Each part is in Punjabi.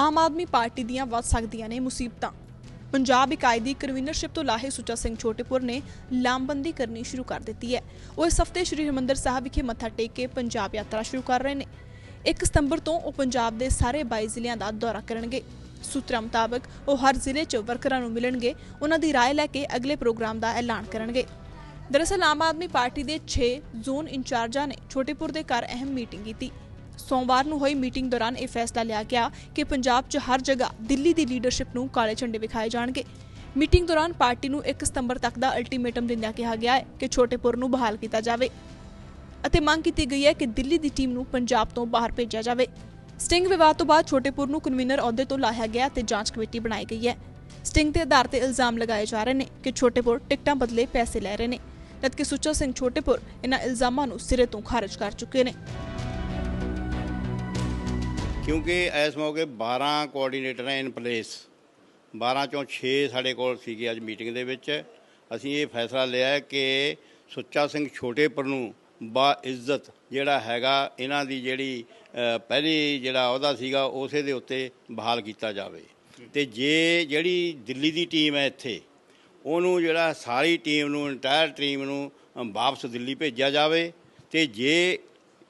ਆਮ ਆਦਮੀ ਪਾਰਟੀ ਦੀਆਂ ਵੱਧ ਸਕਦੀਆਂ ਨੇ ਮੁਸੀਬਤਾਂ ਪੰਜਾਬ ਇਕਾਈ ਦੀ ਕਨਵੀਨਰਸ਼ਿਪ ਤੋਂ ਲਾਹੇ ਸੁੱਚਾ ਸਿੰਘ ਛੋਟੇਪੁਰ ਨੇ ਲਾਮਬੰਦੀ ਕਰਨੀ ਸ਼ੁਰੂ ਕਰ ਦਿੱਤੀ ਹੈ ਉਹ ਇਸ ਹਫਤੇ ਸ੍ਰੀ ਹਰਿਮੰਦਰ ਸਾਹਿਬ ਵਿਖੇ ਮੱਥਾ ਟੇਕ ਕੇ ਪੰਜਾਬ ਯਾਤਰਾ ਸ਼ੁਰੂ ਕਰ ਰਹੇ ਨੇ 1 ਸਤੰਬਰ ਤੋਂ ਉਹ ਪੰਜਾਬ ਦੇ ਸਾਰੇ 22 ਜ਼ਿਲ੍ਹਿਆਂ ਦਾ ਦੌਰਾ ਕਰਨਗੇ ਸੂਤਰਾਂ ਮੁਤਾਬਕ ਉਹ ਹਰ ਜ਼ਿਲ੍ਹੇ 'ਚ ਵਰਕਰਾਂ ਨੂੰ ਮਿਲਣਗੇ ਉਹਨਾਂ ਦੀ رائے ਲੈ ਕੇ ਅਗਲੇ ਪ੍ਰੋਗਰਾਮ ਦਾ ਐਲਾਨ ਕਰਨਗੇ ਦਰਅਸਲ ਆਮ ਆਦਮੀ ਪਾਰਟੀ ਦੇ 6 ਜ਼ੋਨ ਇੰਚਾਰਜਾਂ ਨੇ ਛੋਟੇਪੁਰ ਦੇ ਘਰ ਅਹਿਮ ਮੀਟਿੰਗ ਕੀਤੀ ਸੋਮਵਾਰ ਨੂੰ ਹੋਈ ਮੀਟਿੰਗ ਦੌਰਾਨ ਇਹ ਫੈਸਲਾ ਲਿਆ ਗਿਆ ਕਿ ਪੰਜਾਬ 'ਚ ਹਰ ਜਗ੍ਹਾ ਦਿੱਲੀ ਦੀ ਲੀਡਰਸ਼ਿਪ ਨੂੰ ਕਾਲੇ ਝੰਡੇ ਵਿਖਾਏ ਜਾਣਗੇ। ਮੀਟਿੰਗ ਦੌਰਾਨ ਪਾਰਟੀ ਨੂੰ 1 ਸਤੰਬਰ ਤੱਕ ਦਾ ਅਲਟੀਮੇਟਮ ਦਿੰਦਿਆਂ ਕਿਹਾ ਗਿਆ ਹੈ ਕਿ ਛੋਟੇਪੁਰ ਨੂੰ ਬਹਾਲ ਕੀਤਾ ਜਾਵੇ ਅਤੇ ਮੰਗ ਕੀਤੀ ਗਈ ਹੈ ਕਿ ਦਿੱਲੀ ਦੀ ਟੀਮ ਨੂੰ ਪੰਜਾਬ ਤੋਂ ਬਾਹਰ ਭੇਜਿਆ ਜਾਵੇ। ਸਟਿੰਗ ਵਿਵਾਦ ਤੋਂ ਬਾਅਦ ਛੋਟੇਪੁਰ ਨੂੰ ਕਨਵੀਨਰ ਅਹੁਦੇ ਤੋਂ ਲਾਹਿਆ ਗਿਆ ਤੇ ਜਾਂਚ ਕਮੇਟੀ ਬਣਾਈ ਗਈ ਹੈ। ਸਟਿੰਗ ਦੇ ਆਧਾਰ ਤੇ ਇਲਜ਼ਾਮ ਲਗਾਏ ਜਾ ਰਹੇ ਨੇ ਕਿ ਛੋਟੇਪੁਰ ਟਿਕਟਾਂ ਬਦਲੇ ਪੈਸੇ ਲੈ ਰਹੇ ਨੇ। ਜਦਕਿ ਸੁੱਚਾ ਸਿੰਘ ਛੋਟੇਪੁਰ ਇਹਨਾਂ ਇਲਜ਼ਾਮਾਂ ਨੂੰ ਸਿਰੇ ਤੋਂ ਖਾਰਜ ਕਰ ਚੁੱਕੇ ਨੇ। ਕਿਉਂਕਿ ਇਸ ਮੌਕੇ 12 ਕੋਆਰਡੀਨੇਟਰ ਹੈ ਇਨ ਪਲੇਸ 12 ਚੋਂ 6 ਸਾਡੇ ਕੋਲ ਸੀਗੇ ਅੱਜ ਮੀਟਿੰਗ ਦੇ ਵਿੱਚ। ਅਸੀਂ ਇਹ ਫੈਸਲਾ ਲਿਆ ਕਿ ਸੁੱਚਾ ਸਿੰਘ ਛੋਟੇਪੁਰ ਨੂੰ ਬਾ ਇੱਜ਼ਤ ਜਿਹੜਾ ਹੈਗਾ, ਇਹਨਾਂ ਦੀ ਜਿਹੜੀ ਪਹਿਲੀ ਜਿਹੜਾ ਅਹੁਦਾ ਸੀਗਾ, ਉਸੇ ਦੇ ਉੱਤੇ ਬਹਾਲ ਕੀਤਾ ਜਾਵੇ। ਤੇ ਜੇ ਜਿਹੜੀ ਦਿੱਲੀ ਦੀ ਟੀਮ ਹੈ ਇੱਥੇ, ਉਹਨੂੰ ਜਿਹੜਾ ਸਾਰੀ ਟੀਮ ਨੂੰ ਇੰਟਾਇਰ ਟੀਮ ਨੂੰ ਵਾਪਸ ਦਿੱਲੀ ਭੇਜਿਆ ਜਾਵੇ। ਤੇ ਜੇ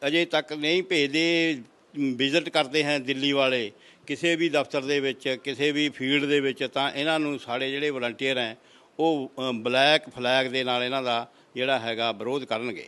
ਅਜੇ ਤੱਕ ਨਹੀਂ ਭੇਜਦੇ ਵਿਜ਼ਿਟ ਕਰਦੇ ਹਨ ਦਿੱਲੀ ਵਾਲੇ, ਕਿਸੇ ਵੀ ਦਫ਼ਤਰ ਦੇ ਵਿੱਚ, ਕਿਸੇ ਵੀ ਫੀਲਡ ਦੇ ਵਿੱਚ, ਤਾਂ ਇਹਨਾਂ ਨੂੰ ਸਾਡੇ ਜਿਹੜੇ ਵਲੰਟੀਅਰ ਹੈ, ਉਹ ਬਲੈਕ ਫਲੈਗ ਦੇ ਨਾਲ ਇਹਨਾਂ ਦਾ ਜਿਹੜਾ ਹੈਗਾ ਵਿਰੋਧ ਕਰਨਗੇ।